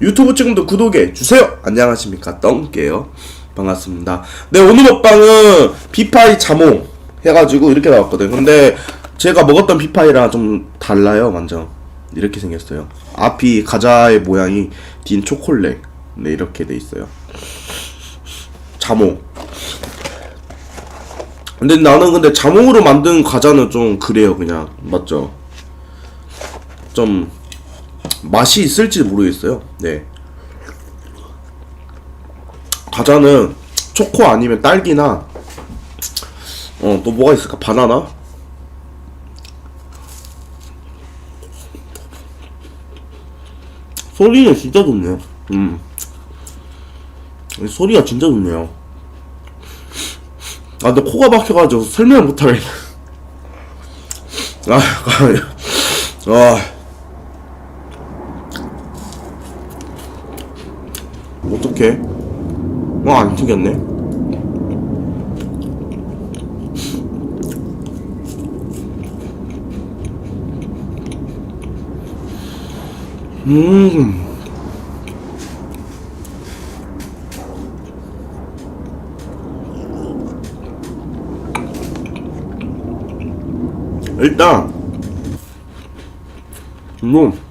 유튜브 지금도 구독해 주세요. 안녕하십니까 떵게요. 반갑습니다. 네 오늘 먹방은 비파이 자몽 해가지고 이렇게 나왔거든. 근데 제가 먹었던 비파이랑 좀 달라요, 완전 이렇게 생겼어요. 앞이 과자의 모양이 딘 초콜릿. 네 이렇게 돼 있어요. 자몽. 근데 나는 근데 자몽으로 만든 과자는 좀 그래요, 그냥 맞죠? 좀 맛이 있을지 모르겠어요. 네. 과자는 초코 아니면 딸기나 어 또 뭐가 있을까? 바나나? 소리는 진짜 좋네요. 음. 소리가 진짜 좋네요. 아, 근데 코가 막혀가지고 설명을 못하겠네. 아, 아. 어떡해? 어, 안 튀겼네. 음. 일단, 음.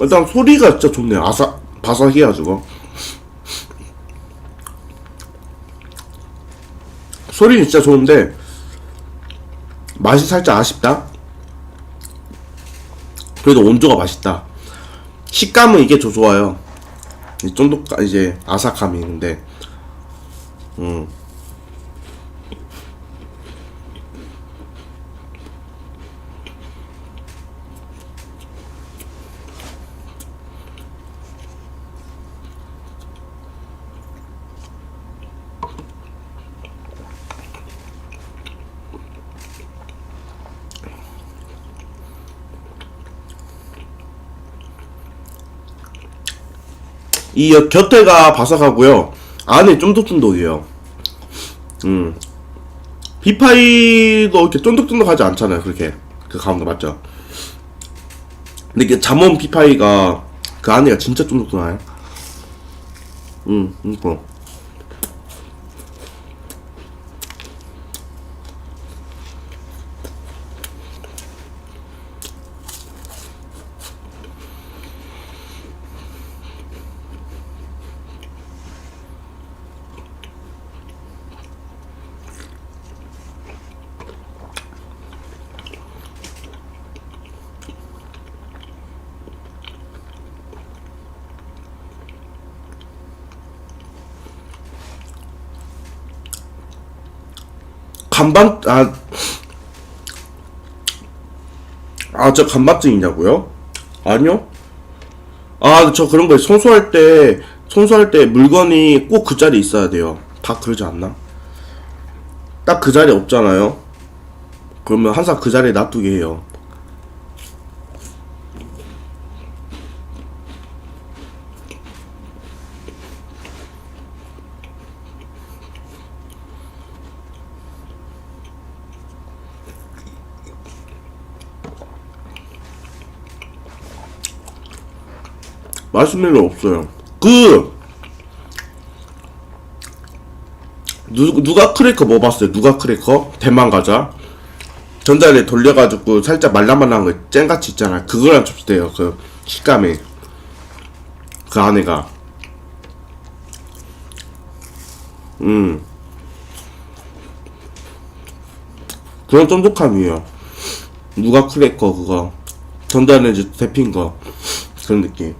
일단 소리가 진짜 좋네요. 아사 바삭해 가지고 소리는 진짜 좋은데 맛이 살짝 아쉽다. 그래도 원조가 맛있다. 식감은 이게 더 좋아요. 이 쫀득 이제 아삭함이 있는데, 음. 이 곁에가 바삭하고요. 안에 쫀득쫀득해요. 음. 비파이도 이렇게 쫀득쫀득하지 않잖아요. 그렇게. 그 가운데 맞죠? 근데 이게 잠원 비파이가 그 안에가 진짜 쫀득쫀득해요. 음, 이거. 간반 아. 아, 저 간반증이냐고요? 아니요. 아, 저 그런 거예요. 청소할 때, 청소할 때 물건이 꼭 그 자리에 있어야 돼요. 다 그러지 않나? 딱 그 자리에 없잖아요. 그러면 항상 그 자리에 놔두게 해요. 마시멜로 없어요. 그 누, 누가 크래커 먹어봤어요? 누가 크래커? 대만 과자. 전자레 돌려가지고 살짝 말랑말랑한 거 잼같이 있잖아 그거랑 좀 비슷해요 그 식감이. 그 안에가. 음. 그런 쫀득함이에요. 누가 크래커 그거? 전자레인지 데핀 거. 그런 느낌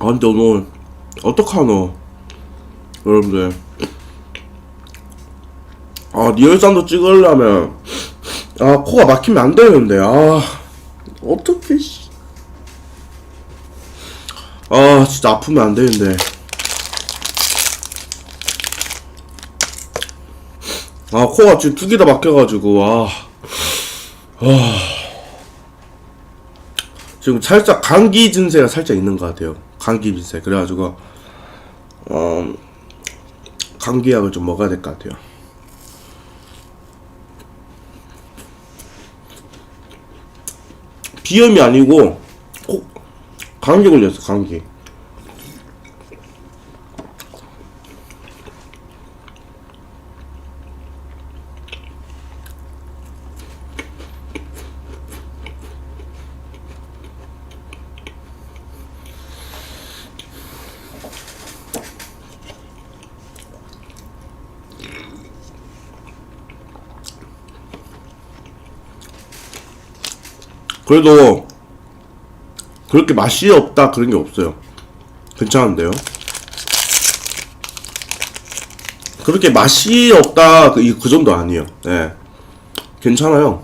아 근데 오늘 어떡하노? 여러분들. 아 리얼산도 찍으려면 아 코가 막히면 안 되는데 아 어떻게 씨. 아 진짜 아프면 안 되는데. 아 코가 지금 두 개 다 막혀가지고 아, 아. 지금 살짝 감기 증세가 살짝 있는 것 같아요 감기 증세. 그래가지고 어 감기약을 좀 먹어야 될 것 같아요. 비염이 아니고 코 감기 걸렸어 감기 그래도 그렇게 맛이 없다 그런 게 없어요. 괜찮은데요? 그렇게 맛이 없다 그, 이- 그 정도 아니에요. 예. 괜찮아요.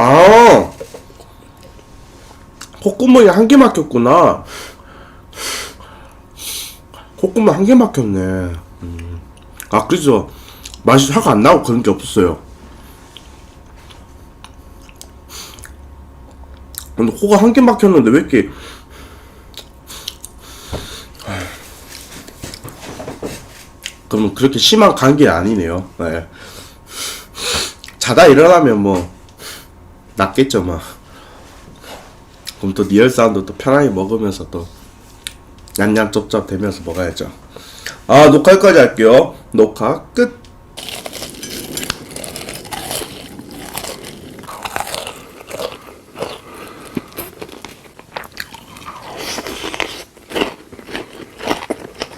아 콧구멍이 한 개 막혔구나. 콧구멍 한 개 막혔네. 음. 아 그래서 맛이 확 안 나고 그런 게 없었어요. 근데 코가 한 개 막혔는데 왜 이렇게 그러면 그렇게 심한 감기 아니네요. 네. 자다 일어나면 뭐 낫겠죠 뭐. 그럼 또 리얼 사운드 또 편하게 먹으면서 또 냠냠 쩝쩝 대면서 먹어야죠. 아 녹화 여기까지 할게요. 녹화 끝.